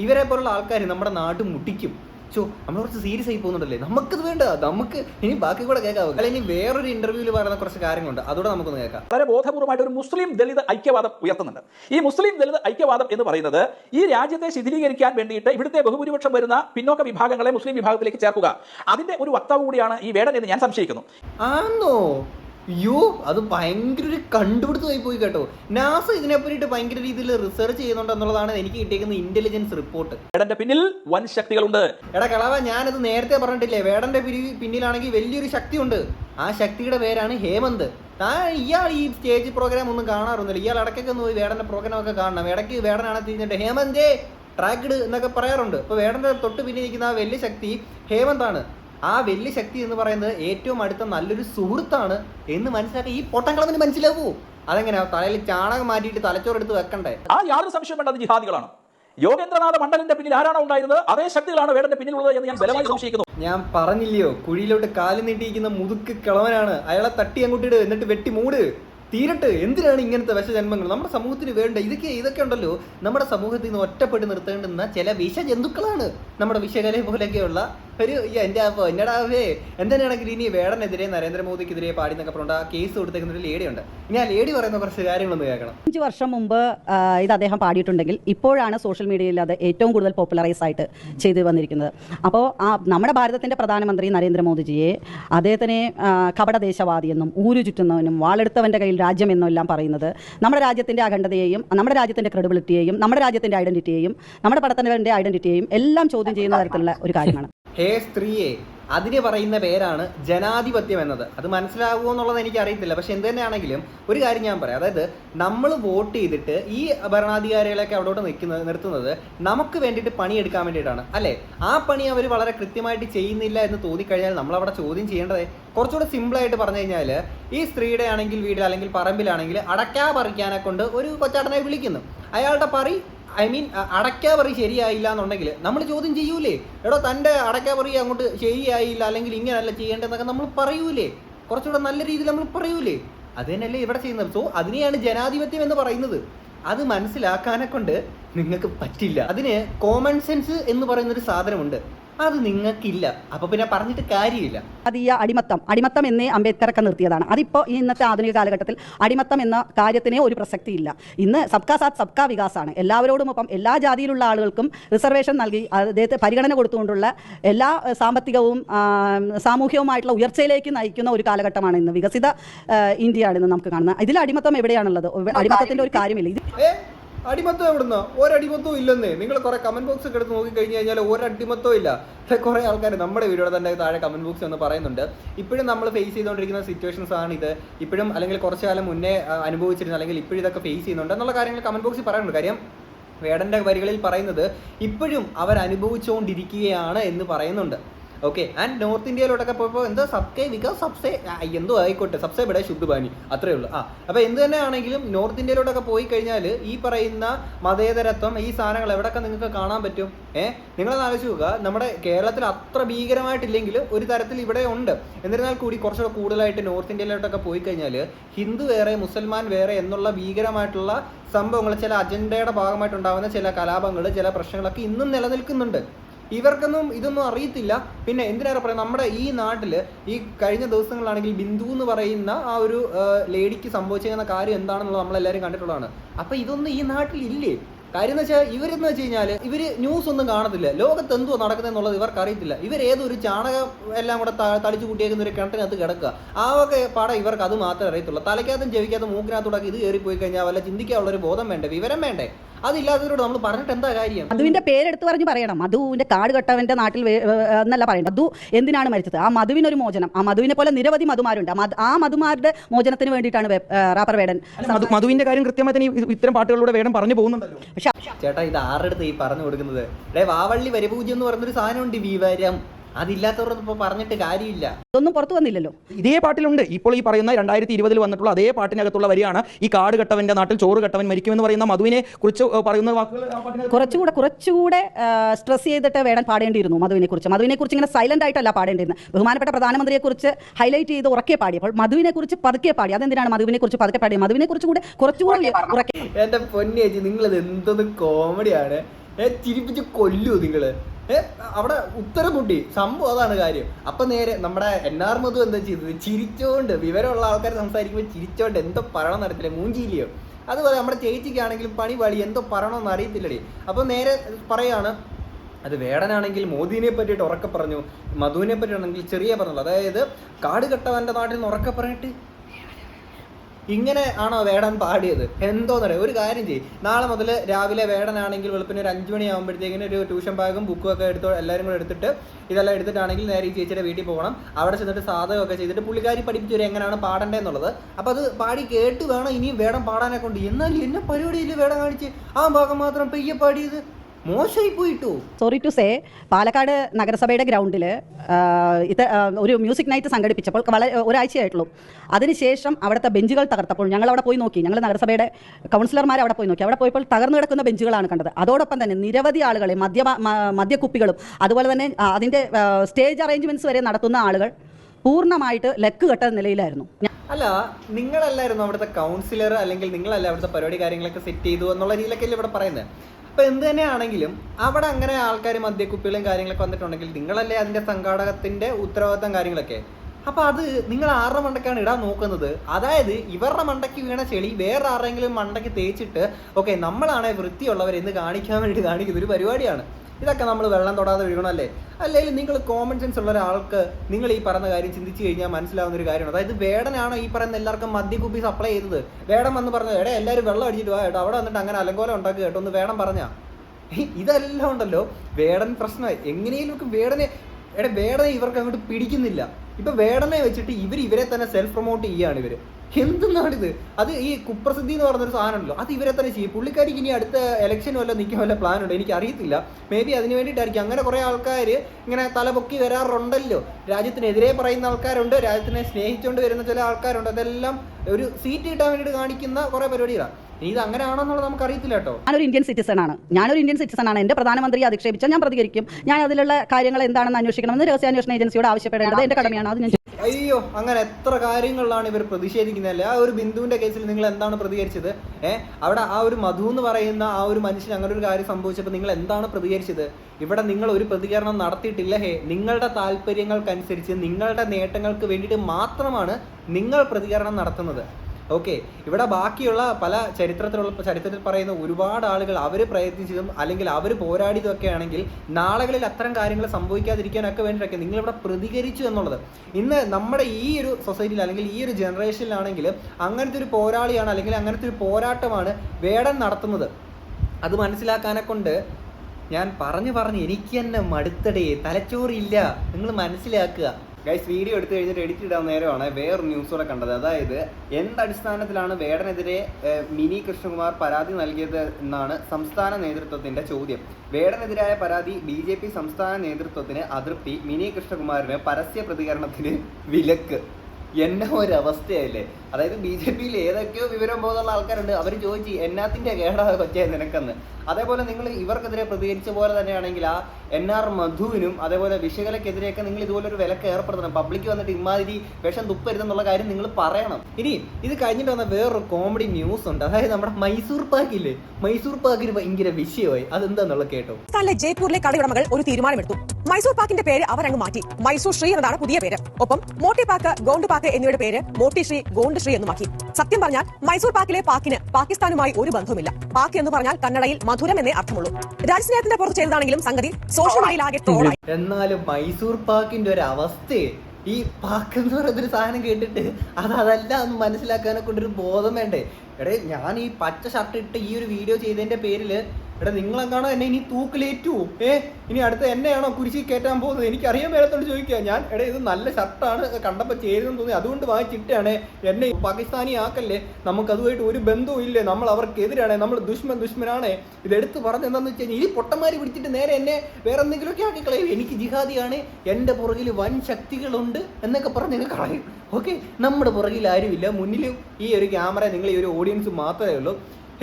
ഇവരെ പോലുള്ള ആൾക്കാർ നമ്മുടെ നാട് മുട്ടിക്കും. ചോ നമ്മൾ കുറച്ച് സീരിയസ് ആയി പോകുന്നുണ്ടല്ലേ? നമുക്കത് വേണ്ട. നമുക്ക് ഇനി ബാക്കി കൂടെ കേൾക്കാം അല്ല ഇനി വേറൊരു ഇന്റർവ്യൂവിൽ പറയുന്ന കുറച്ച് കാര്യങ്ങളുണ്ട്. അതുകൂടെ നമുക്കൊന്ന് കേൾക്കാം. വളരെ ബോധപൂർവമായിട്ട് ഒരു മുസ്ലിം ദളിത് ഐക്യവാദം ഉയർത്തുന്നുണ്ട്. ഈ മുസ്ലിം ദളിത് ഐക്യവാദം എന്ന് പറയുന്നത് ഈ രാജ്യത്തെ ശിഥിലീകരിക്കാൻ വേണ്ടിയിട്ട് ഇവിടുത്തെ ബഹുഭൂരിപക്ഷം വരുന്ന പിന്നോക്ക വിഭാഗങ്ങളെ മുസ്ലിം വിഭാഗത്തിലേക്ക് ചേർക്കുക. അതിന്റെ ഒരു വക്താവ് കൂടിയാണ് ഈ വേടൻ എന്ന് ഞാൻ സംശയിക്കുന്നു. ആന്നോ? അയ്യോ അത് ഭയങ്കര ഒരു കണ്ടുപിടുത്തമായി പോയി കേട്ടോ. നാസ ഇതിനെ പറ്റിയിട്ട് ഭയങ്കര രീതിയിൽ റിസർച്ച് ചെയ്യുന്നുണ്ട് എന്നുള്ളതാണ് എനിക്ക് കിട്ടിയിരിക്കുന്ന ഇന്റലിജൻസ് റിപ്പോർട്ട് വേടന്റെ പിന്നിൽ വൻ ശക്തികളുണ്ട്. എടാ കളവ ഞാനത് നേരത്തെ പറഞ്ഞിട്ടില്ലേ? വേടന്റെ പിന്നിലാണെങ്കിൽ വലിയൊരു ശക്തിയുണ്ട്. ആ ശക്തിയുടെ പേരാണ് ഹേമന്ത്. താൻ ഇയാൾ ഈ സ്റ്റേജ് പ്രോഗ്രാം ഒന്നും കാണാറൊന്നുമില്ല. ഇയാൾ ഇടയ്ക്കൊക്കെ ഒന്ന് പോയി വേടന്റെ പ്രോഗ്രാം ഒക്കെ കാണണം. ഇടയ്ക്ക് വേടനാണ് തിരിഞ്ഞിട്ട് ഹേമന്തേ ട്രാക്ക്ഡ് എന്നൊക്കെ പറയാറുണ്ട്. അപ്പൊ വേടന്റെ തൊട്ട് പിന്നിൽ നിൽക്കുന്ന ആ വലിയ ശക്തി ഹേമന്താണ്. ആ വലിയ ശക്തി എന്ന് പറയുന്നത് ഏറ്റവും അടുത്ത നല്ലൊരു സുഹൃത്താണ് എന്ന് മനസ്സിലാക്കി ഈ പൊട്ടങ്കളവിന് മനസ്സിലാവൂ അതെങ്ങനെയാ? തലയിൽ ചാണകം മാറ്റിയിട്ട് തലച്ചോറെടുത്ത് വെക്കണ്ടേ? ആ യാതൊരു സംശയം വേണ്ട അത് ജിഹാദികളാണ്. യോഗേന്ദ്രനാഥ മണ്ഡലിന്റെ പിന്നിൽ ആരാണോ ഉണ്ടായിരുന്നത്? അതേ ശക്തികളാണ് വേടന്റെ പിന്നിലുള്ളത് എന്ന് ഞാൻ ബലമായി സംശയിക്കുന്നു. ഞാൻ പറഞ്ഞില്ലയോ? കുഴിയിലോട്ട് കാൽ നീട്ടിയിരിക്കുന്ന മുതുക്ക് കിളവനാണ്. അയാളെ തട്ടി അങ്ങോട്ടിട് എന്നിട്ട് വെട്ടി മൂട്. തീരട്ട്. എന്തിനാണ് ഇങ്ങനത്തെ വിഷജന്മങ്ങൾ? നമ്മുടെ സമൂഹത്തിന് വേണ്ട. ഇതൊക്കെ ഇതൊക്കെ ഉണ്ടല്ലോ. നമ്മുടെ സമൂഹത്തിൽ നിന്ന് ഒറ്റപ്പെട്ട് നിർത്തേണ്ടുന്ന ചില വിഷജന്തുക്കളാണ്. നമ്മുടെ വിഷകലയെ പോലെയൊക്കെയുള്ള ഒരു എന്റെ അപ്പോ എന്നടാവേ എന്താണെങ്കിൽ ഇനി വേടനെതിരെ നരേന്ദ്രമോദിക്കെതിരെ പാടി എന്നൊക്കെ പറഞ്ഞ ആ കേസ് കൊടുത്തേക്കുന്ന ഒരു ലേഡിയുണ്ട്. ഇനി ആ ലേഡി പറയുന്ന കുറച്ച് കാര്യങ്ങളൊന്ന് കേൾക്കണം. അഞ്ച് വർഷം മുമ്പ് ഇത് അദ്ദേഹം പാടിയിട്ടുണ്ടെങ്കിൽ ഇപ്പോഴാണ് സോഷ്യൽ മീഡിയയിൽ അത് ഏറ്റവും കൂടുതൽ പോപ്പുലറൈസ് ആയിട്ട് ചെയ്തു വന്നിരിക്കുന്നത്. അപ്പോൾ ആ നമ്മുടെ ഭാരതത്തിന്റെ പ്രധാനമന്ത്രി നരേന്ദ്രമോദിജിയെ അദ്ദേഹത്തിനെ കപടദേശവാദിയെന്നും ഊരു ചുറ്റുന്നവനും വാളെടുത്തവന്റെ കയ്യിൽ രാജ്യം എന്നും എല്ലാം പറയുന്നത് നമ്മുടെ രാജ്യത്തിന്റെ അഖണ്ഡതയെയും നമ്മുടെ രാജ്യത്തിന്റെ ക്രെഡിബിലിറ്റിയെയും നമ്മുടെ രാജ്യത്തിന്റെ ഐഡന്റിറ്റിയെയും നമ്മുടെ പടത്തനവന്റെ ഐഡന്റിറ്റിയെയും എല്ലാം ചോദ്യം ചെയ്യുന്ന തരത്തിലുള്ള ഒരു കാര്യമാണ്. ഹേ സ്ത്രീയെ അതിന് പറയുന്ന പേരാണ് ജനാധിപത്യം എന്നത് അത് മനസ്സിലാകുമോ എന്നുള്ളത് എനിക്ക് അറിയത്തില്ല പക്ഷെ എന്ത് തന്നെയാണെങ്കിലും ഒരു കാര്യം ഞാൻ പറയാം. അതായത് നമ്മൾ വോട്ട് ചെയ്തിട്ട് ഈ ഭരണാധികാരികളെയൊക്കെ അവിടോട്ട് നിൽക്കുന്നത് നിർത്തുന്നത് നമുക്ക് വേണ്ടിയിട്ട് പണിയെടുക്കാൻ വേണ്ടിയിട്ടാണ്. അല്ലേ? ആ പണി അവർ വളരെ കൃത്യമായിട്ട് ചെയ്യുന്നില്ല എന്ന് തോന്നിക്കഴിഞ്ഞാൽ നമ്മൾ അവിടെ ചോദ്യം ചെയ്യേണ്ടത്? കുറച്ചുകൂടെ സിമ്പിളായിട്ട് പറഞ്ഞു കഴിഞ്ഞാൽ ഈ സ്ത്രീയുടെ ആണെങ്കിൽ വീട് അല്ലെങ്കിൽ പറമ്പിലാണെങ്കിൽ അടക്കാ പറിക്കാനെ കൊണ്ട് ഒരു കൊച്ചാടനെ വിളിക്കുന്നു. അയാളുടെ പറി ഐ മീൻ അടയ്ക്കാ പറി ശരിയായില്ല എന്നുണ്ടെങ്കിൽ നമ്മൾ ചോദ്യം ചെയ്യൂലേ? എടോ തന്റെ അടയ്ക്കാ പറി അങ്ങോട്ട് ശരിയായില്ല അല്ലെങ്കിൽ ഇങ്ങനല്ല ചെയ്യേണ്ടതെന്നൊക്കെ നമ്മൾ പറയൂലേ? കുറച്ചുകൂടെ നല്ല രീതിയിൽ നമ്മൾ പറയൂലേ? അത് തന്നെയല്ലേ ഇവിടെ ചെയ്യുന്നത്. സോ അതിനെയാണ് ജനാധിപത്യം എന്ന് പറയുന്നത്. അത് മനസ്സിലാക്കാനെ കൊണ്ട് നിങ്ങൾക്ക് പറ്റില്ല. അതിന് കോമൺ സെൻസ് എന്ന് പറയുന്നൊരു സാധനമുണ്ട്. അത് നിങ്ങൾക്കില്ല. അപ്പൊ പിന്നെ പറഞ്ഞിട്ട് കാര്യമില്ല. ഈ അടിമത്തം. അടിമത്തം എന്നേ അംബേദ്കറൊക്കെ നിർത്തിയതാണ്. അതിപ്പോ ഈ ഇന്നത്തെ ആധുനിക കാലഘട്ടത്തിൽ അടിമത്തം എന്ന കാര്യത്തിന് ഒരു പ്രസക്തി ഇല്ല ഇന്ന് സബ്കാ സാത്ത് സബ്കാ വികാസാണ്. എല്ലാവരോടും ഒപ്പം എല്ലാ ജാതിയിലുള്ള ആളുകൾക്കും റിസർവേഷൻ നൽകി അദ്ദേഹത്തെ പരിഗണന കൊടുത്തുകൊണ്ടുള്ള എല്ലാ സാമ്പത്തികവും സാമൂഹികവുമായിട്ടുള്ള ഉയർച്ചയിലേക്ക് നയിക്കുന്ന ഒരു കാലഘട്ടമാണ് ഇന്ന് വികസിത ഇന്ത്യയാണ് ഇന്ന് നമുക്ക് കാണുന്നത്. ഇതിൽ അടിമത്തം എവിടെയാണുള്ളത്? അടിമത്തത്തിന്റെ ഒരു കാര്യമില്ല. ഇത് അടിമത്തം എവിടുന്ന? ഒരടിമത്തവും ഇല്ലെന്നേ. നിങ്ങൾ കുറെ കമന്റ് ബോക്സ് ഒക്കെ എടുത്ത് നോക്കി കഴിഞ്ഞു കഴിഞ്ഞാൽ ഒരടിമത്തവും ഇല്ല. കുറെ ആൾക്കാർ നമ്മുടെ വീഡിയോയുടെ തന്നെ താഴെ കമന്റ് ബോക്സ് എന്ന് പറയുന്നുണ്ട്. ഇപ്പോഴും നമ്മൾ ഫേസ് ചെയ്തുകൊണ്ടിരിക്കുന്ന സിറ്റുവേഷൻസ് ആണ് ഇത്. ഇപ്പോഴും അല്ലെങ്കിൽ കുറച്ചു കാലം മുന്നേ അനുഭവിച്ചിരുന്ന അല്ലെങ്കിൽ ഇപ്പോഴും ഇതൊക്കെ ഫേസ് ചെയ്യുന്നുണ്ട് എന്നുള്ള കാര്യങ്ങൾ കമന്റ് ബോക്സിൽ പറയുന്നുണ്ട് കാര്യം വേടന്റെ വരികളിൽ പറയുന്നത് ഇപ്പോഴും അവർ അനുഭവിച്ചുകൊണ്ടിരിക്കുകയാണ് എന്ന് പറയുന്നുണ്ട്. ഓക്കെ ആൻഡ് നോർത്ത് ഇന്ത്യയിലോട്ടൊക്കെ പോയപ്പോൾ എന്താ സബ്കെ വികാസ് സബ്സെ എന്തോ ആയിക്കോട്ടെ സബ്സെ ഇവിടെ ശുദ്ധപാനി അത്രേ ഉള്ളൂ. ആ അപ്പോൾ എന്ത് തന്നെ ആണെങ്കിലും നോർത്ത് ഇന്ത്യയിലോട്ടൊക്കെ പോയി കഴിഞ്ഞാൽ ഈ പറയുന്ന മതേതരത്വം ഈ സാധനങ്ങൾ എവിടെയൊക്കെ നിങ്ങൾക്ക് കാണാൻ പറ്റും? ഏഹ് നിങ്ങളത് ആലോചിച്ച് നോക്കുക. നമ്മുടെ കേരളത്തിൽ അത്ര ഭീകരമായിട്ടില്ലെങ്കിൽ ഒരു തരത്തിൽ ഇവിടെ ഉണ്ട്. എന്നിരുന്നാൽ കൂടി കുറച്ചുകൂടെ കൂടുതലായിട്ട് നോർത്ത് ഇന്ത്യയിലോട്ടൊക്കെ പോയി കഴിഞ്ഞാൽ ഹിന്ദു വേറെ മുസൽമാൻ വേറെ എന്നുള്ള ഭീകരമായിട്ടുള്ള സംഭവങ്ങൾ ചില അജണ്ടയുടെ ഭാഗമായിട്ടുണ്ടാകുന്ന ചില കലാപങ്ങൾ ചില പ്രശ്നങ്ങളൊക്കെ ഇന്നും നിലനിൽക്കുന്നുണ്ട്. ഇവർക്കൊന്നും ഇതൊന്നും അറിയത്തില്ല. പിന്നെ എന്തിനേറെ പറയാം നമ്മുടെ ഈ നാട്ടിൽ ഈ കഴിഞ്ഞ ദിവസങ്ങളാണെങ്കിൽ ബിന്ദു എന്ന് പറയുന്ന ആ ഒരു ലേഡിക്ക് സംഭവിച്ചിരിക്കുന്ന കാര്യം എന്താണെന്നുള്ളത് നമ്മളെല്ലാവരും കണ്ടിട്ടുള്ളതാണ്. അപ്പൊ ഇതൊന്നും ഈ നാട്ടിൽ ഇല്ലേ? കാര്യം എന്ന് വെച്ചാൽ ഇവരെന്ന് വെച്ച് കഴിഞ്ഞാൽ ഇവർ ന്യൂസ് ഒന്നും കാണത്തില്ല. ലോകത്ത് എന്തോ നടക്കുന്നത് എന്നുള്ളത് ഇവർക്ക് അറിയത്തില്ല. ഇവർ ഏതൊരു ചാണകം എല്ലാം കൂടെ തളിച്ചു കൂട്ടിയേക്കുന്ന ഒരു കിണറ്റിനകത്ത് കിടക്കുക. ആ ഒക്കെ പാടം ഇവർക്ക് അത് മാത്രമേ അറിയത്തുള്ളൂ. തലയ്ക്കകത്തും ചെവിക്കകത്തും മൂക്കിനകത്തൂടെ ഇത് കയറി പോയി കഴിഞ്ഞാൽ വല്ല ചിന്തിക്കാനുള്ള ഒരു ബോധം വേണ്ടേ? വിവരം വേണ്ടേ? അതില്ലാത്തവരോട് നമ്മൾ പറഞ്ഞിട്ട് എന്താ കാര്യം? മധുവിന്റെ പേരെടുത്ത് പറഞ്ഞ് പറയണം. മധുവിന്റെ കാട് കെട്ടവന്റെ നാട്ടിൽ എന്നല്ല പറയണം അതു എന്തിനാണ് മരിച്ചത്? ആ മധുവിനൊരു മോചനം. ആ മധുവിനെ പോലെ നിരവധി മധുമാരുണ്ട്. ആ മധു- ആ മധുമാരുടെ മോചനത്തിന് വേണ്ടിയിട്ടാണ് റാപ്പർ വേടൻ മധു- മധുവിന്റെ കാര്യം കൃത്യമായി തന്നെ ഇത്തരം പാട്ടുകളിലൂടെ വേണം പറഞ്ഞു പോകുന്നുണ്ടല്ലോ. പക്ഷെ ചേട്ടാ ഇത് ആരുടെ അടുത്ത് ഈ പറഞ്ഞു കൊടുക്കുന്നത്? ഡേ വാവള്ളി വരിപൂജ എന്ന് പറയുന്നൊരു സാധനമുണ്ട് വിവരം. അതില്ലാത്തവരോട് ഇപ്പൊ പറഞ്ഞിട്ട് കാര്യമില്ല. ഇതൊന്നും പുറത്തു വന്നില്ലല്ലോ. ഇതേ പാട്ടിലുണ്ട്. ഇപ്പോൾ ഈ പറയുന്ന രണ്ടായിരത്തി ഇരുപതിൽ വന്നിട്ടുള്ള അതേ പാട്ടിനകത്തുള്ള വരിയാണ് ഈ കാട് കെട്ടവന്റെ നാട്ടിൽ ചോറ് കെട്ടവൻ മരിക്കുമെന്ന് പറയുന്ന മധുവിനെ കുറിച്ച് പറയുന്ന വാക്കുകൾ കുറച്ചുകൂടെ കുറച്ചുകൂടെ സ്ട്രെസ് ചെയ്തിട്ട് വേണം പാടേണ്ടിയിരുന്നു മധുവിനെ കുറിച്ച് മധുവിനെ കുറിച്ച് ഇങ്ങനെ സൈലന്റ് ആയിട്ടല്ല പാടേണ്ടിയിരുന്നത് ബഹുമാനപ്പെട്ട പ്രധാനമന്ത്രിയെ കുറിച്ച് ഹൈലൈറ്റ് ചെയ്ത് ഉറക്കെ പാടി. അപ്പോൾ മധുവിനെ കുറിച്ച് പതുക്കെ പാടി. അതെന്തിനാണ് മധുവിനെ കുറിച്ച് പതുക്കെ പാടി മധുവിനെ കുറിച്ച് കൂടെ കുറച്ചുകൂടെ ഉറക്കെ എന്റെ പൊന്നി ചേച്ചി നിങ്ങൾ ഇത് എന്തൊന്ന് കോമഡിയാണ് ഏ ചിരിപ്പിച്ച് കൊല്ലൂ നിങ്ങൾ? ഏ അവിടെ ഉത്തരം മുട്ടി. സംഭവം അതാണ് കാര്യം. അപ്പൊ നേരെ നമ്മുടെ എൻ ആർ മധു എന്താ ചെയ്തത്? ചിരിച്ചോണ്ട് വിവരമുള്ള ആൾക്കാർ സംസാരിക്കുമ്പോൾ ചിരിച്ചോണ്ട് എന്തോ പറയണം നടത്തില്ലേ മൂഞ്ചിയില്ലയോ? അതുപോലെ നമ്മുടെ ചേച്ചിക്കാണെങ്കിലും പണി വഴി എന്തോ പറയണമെന്ന് അറിയത്തില്ലടി. അപ്പൊ നേരെ പറയാണ് അത് വേടനാണെങ്കിൽ മോദിനെ പറ്റിയിട്ട് ഉറക്കെ പറഞ്ഞു മധുവിനെ പറ്റിയാണെങ്കിൽ ചെറിയ പറഞ്ഞു അതായത് കാട് കെട്ടവന്റെ നാട്ടിൽ നിന്ന് ഉറക്കെ പറഞ്ഞിട്ട് ഇങ്ങനെ ആണോ വേടൻ പാടിയത്? എന്തോന്നറിയാം ഒരു കാര്യം ചെയ്യും. നാളെ മുതൽ രാവിലെ വേടനാണെങ്കിൽ വെളുപ്പിന് ഒരു അഞ്ച് മണിയാകുമ്പോഴത്തേക്കിന് ഒരു ട്യൂഷൻ ബാഗും ബുക്കും ഒക്കെ എടുത്തോ എല്ലാവരും കൂടെ എടുത്തിട്ട് ഇതെല്ലാം എടുത്തിട്ടാണെങ്കിൽ നേരെ ഈ ചേച്ചിയുടെ വീട്ടിൽ പോകണം. അവിടെ ചെന്നിട്ട് സാധകമൊക്കെ ചെയ്തിട്ട് പുള്ളിക്കാരി പഠിപ്പിച്ചു തരും എങ്ങനെയാണ് പാടേണ്ടതെന്നുള്ളത് അപ്പോൾ അത് പാടി കേട്ട് വേണം ഇനിയും വേടം പാടാനൊക്കെ ഉണ്ട്. എന്നാൽ എന്നെ പരിപാടിയിൽ വേടം കാണിച്ച്? ആ ഭാഗം മാത്രം പെയ്യെ പാടിയത്. മോശമായി പോയിട്ടു സോറി ടു സേ പാലക്കാട് നഗരസഭയുടെ ഗ്രൗണ്ടിൽ ഇത് ഒരു മ്യൂസിക് നൈറ്റ് സംഘടിപ്പിച്ചപ്പോൾ വളരെ ഒരാഴ്ചയായിട്ടുള്ളൂ. അതിനുശേഷം അവിടുത്തെ ബെഞ്ചുകൾ തകർത്തപ്പോൾ ഞങ്ങൾ അവിടെ പോയി നോക്കി. ഞങ്ങൾ നഗരസഭയുടെ കൗൺസിലർമാർ അവിടെ പോയി നോക്കി. അവിടെ പോയപ്പോൾ തകർന്നു കിടക്കുന്ന ബെഞ്ചുകളാണ് കണ്ടത്. അതോടൊപ്പം തന്നെ നിരവധി ആളുകളെ മദ്യ മദ്യക്കുപ്പികളും അതുപോലെ തന്നെ അതിന്റെ സ്റ്റേജ് അറേഞ്ച്മെന്റ്സ് വരെ നടത്തുന്ന ആളുകൾ പൂർണമായിട്ട് ലക്ക് കെട്ട നിലയിലായിരുന്നു. അല്ല നിങ്ങളല്ലായിരുന്നു അവിടുത്തെ കൗൺസിലർ അല്ലെങ്കിൽ നിങ്ങളല്ല അവിടുത്തെ പരിപാടി കാര്യങ്ങളൊക്കെ സെറ്റ് ചെയ്തു എന്നുള്ള രീതിയിലൊക്കെ ഇവിടെ പറയുന്നത് അപ്പൊ എന്ത് തന്നെയാണെങ്കിലും അവിടെ അങ്ങനെ ആൾക്കാർ മദ്യക്കുപ്പികളും കാര്യങ്ങളൊക്കെ വന്നിട്ടുണ്ടെങ്കിൽ നിങ്ങളല്ലേ അതിന്റെ സംഘാടകത്തിന്റെ ഉത്തരവാദിത്തം കാര്യങ്ങളൊക്കെ. അപ്പൊ അത് നിങ്ങൾ ആരുടെ മണ്ടക്കാണ് ഇടാൻ നോക്കുന്നത്? അതായത് ഇവരുടെ മണ്ടയ്ക്ക് വീണ ചെളി വേറെ ആരെങ്കിലും മണ്ടയ്ക്ക് തേച്ചിട്ട് ഓക്കെ നമ്മളാണ് വൃത്തിയുള്ളവരെന്ന് കാണിക്കാൻ വേണ്ടി കാണിക്കുന്ന ഒരു പരിപാടിയാണ്. ഇതൊക്കെ നമ്മൾ വെള്ളം തൊടാതെ വീഴണമല്ലേ അല്ലെങ്കിൽ നിങ്ങൾ കോമൺ സെൻസ് ഉള്ള ഒരാൾക്ക് നിങ്ങൾ ഈ പറയുന്ന കാര്യം ചിന്തിച്ചു കഴിഞ്ഞാൽ മനസ്സിലാവുന്ന ഒരു കാര്യമാണ്. അതായത് വേടനാണോ ഈ പറയുന്ന എല്ലാവർക്കും മദ്യക്കുപ്പി സപ്ലൈ ചെയ്തത്? വേടം വന്ന് പറഞ്ഞത് എടേ എല്ലാവരും വെള്ളം അടിച്ചിട്ട് വാ കേട്ടോ. അവിടെ വന്നിട്ട് അങ്ങനെ അലങ്കോലം ഉണ്ടാക്കുക കേട്ടോ ഒന്ന് വേടം പറഞ്ഞാ. ഇതെല്ലാം ഉണ്ടല്ലോ വേടൻ പ്രശ്നമായി എങ്ങനെയും ഒക്കെ വേടനെ എടേ വേടനെ ഇവർക്ക് അങ്ങോട്ട് പിടിക്കുന്നില്ല. ഇപ്പൊ വേടനെ വെച്ചിട്ട് ഇവർ ഇവരെ തന്നെ സെൽഫ് പ്രൊമോട്ട് ചെയ്യാണ് ഇവർ. എന്തെന്നാണിത്? അത് ഈ കുപ്രസിദ്ധി എന്ന് പറഞ്ഞൊരു സാധനമല്ലോ അത് ഇവരെ തന്നെ ചെയ്യും. പുള്ളിക്കാരിക്ക് ഇനി അടുത്ത ഇലക്ഷൻ വല്ല നിൽക്കാൻ വല്ല പ്ലാൻ എനിക്ക് അറിയത്തില്ല മേ ബി അതിന് വേണ്ടിയിട്ടായിരിക്കും. അങ്ങനെ കുറേ ആൾക്കാർ ഇങ്ങനെ തലപൊക്കി വരാറുണ്ടല്ലോ. രാജ്യത്തിനെതിരെ പറയുന്ന ആൾക്കാരുണ്ട്. രാജ്യത്തിനെ സ്നേഹിച്ചുകൊണ്ട് വരുന്ന ചില ആൾക്കാരുണ്ട്. അതെല്ലാം ഒരു സീറ്റ് കിട്ടാൻ വേണ്ടിയിട്ട് കാണിക്കുന്ന കുറെ പരിപാടികളാണ് ഇത് അങ്ങനെ ആണെന്നുള്ളത് നമുക്ക് അറിയത്തില്ല കേട്ടോ. ഞാനൊരു ഇന്ത്യൻ സിറ്റിസൺ ആണ്. ഞാനൊരു ഇന്ത്യൻ സിറ്റിസൺ ആണ്. എന്റെ പ്രധാനമന്ത്രി അധിക്ഷേപിച്ചാൽ ഞാൻ പ്രതികരിക്കും. ഞാൻ അതിലുള്ള കാര്യങ്ങൾ എന്താണെന്ന് അന്വേഷിക്കണമെന്ന് രഹസ്യാന്വേഷണ ഏജൻസിയോട് ആവശ്യപ്പെടേണ്ടത് എന്റെ കടമയാണ്. അത് ഞാൻ. അയ്യോ അങ്ങനെ എത്ര കാര്യങ്ങളിലാണ് ഇവർ പ്രതിഷേധിക്കുന്നത് അല്ലേ ആ ഒരു ബിന്ദുവിന്റെ കേസിൽ നിങ്ങൾ എന്താണ് പ്രതികരിച്ചത്? ഏ? അവിടെ ആ ഒരു മധു എന്ന് പറയുന്ന ആ ഒരു മനുഷ്യൻ അങ്ങനെ ഒരു കാര്യം സംഭവിച്ചപ്പോൾ നിങ്ങൾ എന്താണ് പ്രതികരിച്ചത്? ഇവിടെ നിങ്ങൾ ഒരു പ്രതികരണം നടത്തിയിട്ടില്ല ഹേ. നിങ്ങളുടെ താല്പര്യങ്ങൾക്കനുസരിച്ച് നിങ്ങളുടെ നേട്ടങ്ങൾക്ക് വേണ്ടിയിട്ട് മാത്രമാണ് നിങ്ങൾ പ്രതികരണം നടത്തുന്നത്. ഓക്കെ ഇവിടെ ബാക്കിയുള്ള പല ചരിത്രത്തിലുള്ള ചരിത്രത്തിൽ പറയുന്ന ഒരുപാട് ആളുകൾ അവർ പ്രയത്നിച്ചതും അല്ലെങ്കിൽ അവർ പോരാടിയതൊക്കെ ആണെങ്കിൽ നാളുകളിൽ അത്തരം കാര്യങ്ങൾ സംഭവിക്കാതിരിക്കാനൊക്കെ വേണ്ടിയിട്ടൊക്കെ നിങ്ങളിവിടെ പ്രതികരിച്ചു എന്നുള്ളത്. ഇന്ന് നമ്മുടെ ഈ ഒരു സൊസൈറ്റിയിൽ അല്ലെങ്കിൽ ഈ ഒരു ജനറേഷനിലാണെങ്കിൽ അങ്ങനത്തെ ഒരു പോരാളിയാണ് അല്ലെങ്കിൽ അങ്ങനത്തെ ഒരു പോരാട്ടമാണ് വേടം നടത്തുന്നത്. അത് മനസ്സിലാക്കാനെ കൊണ്ട് ഞാൻ പറഞ്ഞു പറഞ്ഞ് എനിക്ക് തന്നെ മടുത്തടേ തലച്ചോറില്ല. നിങ്ങൾ മനസ്സിലാക്കുക. ഗൈസ് വീഡിയോ എടുത്തു കഴിഞ്ഞിട്ട് എഡിറ്റ് ഇടാൻ നേരമാണ്. വേറൊരു കൂടെ കണ്ടത്. അതായത് എന്തടിസ്ഥാനത്തിലാണ് വേടനെതിരെ മിനി കൃഷ്ണകുമാർ പരാതി നൽകിയത് എന്നാണ് സംസ്ഥാന നേതൃത്വത്തിന്റെ ചോദ്യം. വേടനെതിരായ പരാതി ബി ജെ പി സംസ്ഥാന നേതൃത്വത്തിന് അതൃപ്തി മിനി കൃഷ്ണകുമാറിന് പരസ്യ പ്രതികരണത്തിന് വിലക്ക്. എന്ന ഒരവസ്ഥയല്ലേ? അതായത് ബി ജെ പിയിൽ ഏതൊക്കെയോ വിവരം ബോധമുള്ള ആൾക്കാരുണ്ട്. അവർ ചോദിച്ചു എന്നാത്തിന്റെ കേടാ കൊച്ചേ നിനക്കെന്ന്. അതേപോലെ നിങ്ങൾ ഇവർക്കെതിരെ പ്രതികരിച്ച പോലെ തന്നെയാണെങ്കിൽ ആ എൻ ആർ മധുവിനും അതേപോലെ വിശകലക്കെതിരെയൊക്കെ നിങ്ങൾ ഇതുപോലെ ഒരു വിലക്ക് ഏർപ്പെടുത്തണം. പബ്ലിക് വന്നിട്ട് ഇമാതിരി വിഷം തുപ്പരുതെന്നുള്ള കാര്യം നിങ്ങൾ പറയണം. ഇനി ഇത് കഴിഞ്ഞിട്ട് വന്ന വേറൊരു കോമഡി ന്യൂസ് ഉണ്ട് അതായത് നമ്മുടെ മൈസൂർ പാക്കില്ലേ? മൈസൂർ പാക്കിന് ഭയങ്കര വിഷയമായി. അതെന്താന്നുള്ള കേട്ടോ. ജയ്പൂരിലെ കടയുടമകൾ ഒരു തീരുമാനമെടുത്തു. മൈസൂർ പാക്കിന്റെ പേര് അവർ അങ്ങ് മാറ്റി. മൈസൂർ ശ്രീ എന്നതാണ് പുതിയ പേര്. ഒപ്പം മോട്ടി പാക്ക് ഗോണ്ട് പാക്ക് എന്നിവയുടെ പേര് മോട്ടി ശ്രീ ഗോണ്ട് ശ്രീ എന്നുമാക്കി സത്യം പറഞ്ഞാൽ മൈസൂർ പാക്കിലെ പാക്കിന് പാകിസ്ഥാനുമായി ഒരു ബന്ധവുമില്ല. പാക്ക് എന്ന് പറഞ്ഞാൽ കന്നഡയിൽ മധുരം എന്നേ അർത്ഥമുള്ളൂ. രാജ്യസ്നേഹത്തിന്റെ പുറത്ത് ചെയ്തതാണെങ്കിലും സംഗതി സോഷ്യൽ മീഡിയയിലാകെ എന്നാലും മൈസൂർ പാക്കിന്റെ ഒരു അവസ്ഥ ഈ പാക്ക് എന്ന് പറയുന്നൊരു സാധനം കേട്ടിട്ട് അത് അതല്ല എന്ന് മനസ്സിലാക്കാനെ കൊണ്ടൊരു ബോധം വേണ്ടേ? എടേ ഞാൻ ഈ പച്ച ഷർട്ട് ഇട്ട് ഈ ഒരു വീഡിയോ ചെയ്തതിന്റെ പേരിൽ എടാ നിങ്ങളെന്താണോ എന്നെ ഇനി തൂക്കിലേറ്റു? ഏ ഇനി അടുത്ത് എന്നെയാണോ കുരിശി കയറ്റാൻ പോകുന്നത്? എനിക്ക് അറിയാൻ മേലത്തോട് ചോദിക്കുക ഞാൻ എടാ ഇത് നല്ല ഷർട്ടാണ് കണ്ടപ്പോൾ ചേരുന്നു തോന്നി. അതുകൊണ്ട് വാങ്ങിച്ചിട്ടാണ് എന്നെ പാകിസ്ഥാനി ആക്കല്ലേ നമുക്ക് അതുമായിട്ട് ഒരു ബന്ധവും ഇല്ലേ? നമ്മൾ അവർക്കെതിരാണ്. നമ്മൾ ദുഷ്മൻ ദുഷ്മനാണ്. ഇത് എടുത്ത് എന്താണെന്ന് എന്താന്ന് വെച്ച് കഴിഞ്ഞാൽ ഈ പൊട്ടന്മാർ പിടിച്ചിട്ട് നേരെ എന്നെ വേറെ എന്തെങ്കിലുമൊക്കെ ആക്കി കളയും. എനിക്ക് ജിഹാദിയാണ്. എന്റെ പുറകിൽ വൻ ശക്തികളുണ്ട് എന്നൊക്കെ പറഞ്ഞ് നിങ്ങൾ കളയും. ഓക്കെ? നമ്മുടെ പുറകിൽ ആരുമില്ല. മുന്നിലും ഈ ഒരു ക്യാമറ നിങ്ങൾ ഈ ഒരു ഓഡിയൻസ് മാത്രമേ ഉള്ളൂ.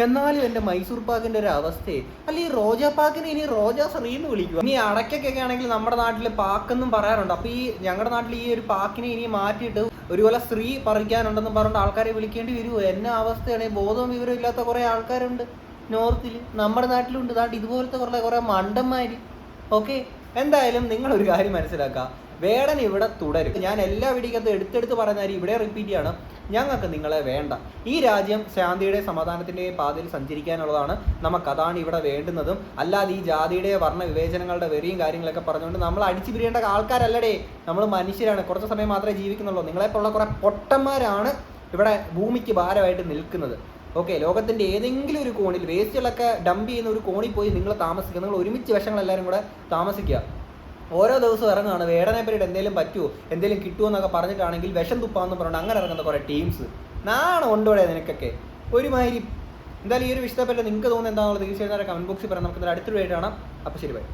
എന്നാലും എന്റെ മൈസൂർ പാക്കിന്റെ ഒരു അവസ്ഥയെ അല്ല ഈ റോജാ പാക്കിനെ ഇനി റോജാ ശ്രീ എന്ന് വിളിക്കുക ഇനി അടയ്ക്കൊക്കെ ആണെങ്കിൽ നമ്മുടെ നാട്ടിൽ പാക്കെന്നും പറയാറുണ്ട്. അപ്പോൾ ഈ ഞങ്ങളുടെ നാട്ടിൽ ഈ ഒരു പാക്കിനെ ഇനി മാറ്റിയിട്ട് ഒരുപോലെ സ്ത്രീ പറിക്കാനുണ്ടെന്ന് പറഞ്ഞിട്ട് ആൾക്കാരെ വിളിക്കേണ്ടി വരുമോ എന്ന അവസ്ഥയാണ്. ബോധവും വിവരവും ഇല്ലാത്ത കുറെ ആൾക്കാരുണ്ട് നോർത്തിൽ നമ്മുടെ നാട്ടിലുണ്ട്. ദാണ്ട് ഇതുപോലത്തെ കുറേ കുറെ മണ്ടന്മാര്. ഓക്കെ? എന്തായാലും നിങ്ങളൊരു കാര്യം മനസ്സിലാക്കുക വേടൻ ഇവിടെ തുടരും. ഞാൻ എല്ലാ വീഡിയോക്കകത്തും എടുത്തെടുത്ത് പറയുന്ന കാര്യം ഇവിടെ റിപ്പീറ്റ് ചെയ്യാണ്. ഞങ്ങൾക്ക് നിങ്ങളെ വേണ്ട. ഈ രാജ്യം ശാന്തിയുടെ സമാധാനത്തിന്റെയും പാതയിൽ സഞ്ചരിക്കാനുള്ളതാണ്. നമുക്ക് അതാണ് ഇവിടെ വേണ്ടുന്നതും. അല്ലാതെ ഈ ജാതിയുടെ വർണ വിവേചനങ്ങളുടെ വെറിയും കാര്യങ്ങളൊക്കെ പറഞ്ഞുകൊണ്ട് നമ്മൾ അടിച്ചു പിരിയേണ്ട ആൾക്കാരല്ലടേ. നമ്മൾ മനുഷ്യരാണ്. കുറച്ച് സമയം മാത്രമേ ജീവിക്കുന്നുള്ളൂ. നിങ്ങളെപ്പോലുള്ള കുറെ പൊട്ടന്മാരാണ് ഇവിടെ ഭൂമിക്ക് ഭാരമായിട്ട് നിൽക്കുന്നത്. ഓക്കെ ലോകത്തിന്റെ ഏതെങ്കിലും ഒരു കോണിൽ വേസ്റ്റുകളൊക്കെ ഡംപ് ചെയ്യുന്ന ഒരു കോണിൽ പോയി നിങ്ങൾ താമസിക്കുക. നിങ്ങൾ ഒരുമിച്ച് വശങ്ങളെല്ലാവരും കൂടെ താമസിക്കുക. ഓരോ ദിവസവും ഇറങ്ങുകയാണ്. വേടനെ പറ്റിയിട്ട് എന്തെങ്കിലും പറ്റുമോ എന്തെങ്കിലും കിട്ടുമോ എന്നൊക്കെ പറഞ്ഞിട്ടാണെങ്കിൽ വിഷം തുപ്പാന്ന് പറഞ്ഞുകൊണ്ട് അങ്ങനെ ഇറങ്ങുന്ന കുറേ ടീംസ്. നാണം ഉണ്ടോടെ നിനക്കൊക്കെ. ഒരുമാതിരി. എന്തായാലും ഈ ഒരു വിഷയത്തെ പറ്റി നിങ്ങൾക്ക് തോന്നുന്നത് എന്താണെന്നുള്ളത് തീർച്ചയായിട്ടും കമന്റ് ബോക്സിൽ പറയാം നമുക്ക് അടുത്തൊരു വീഡിയോ കാണാം. അപ്പോൾ ശരി ബൈ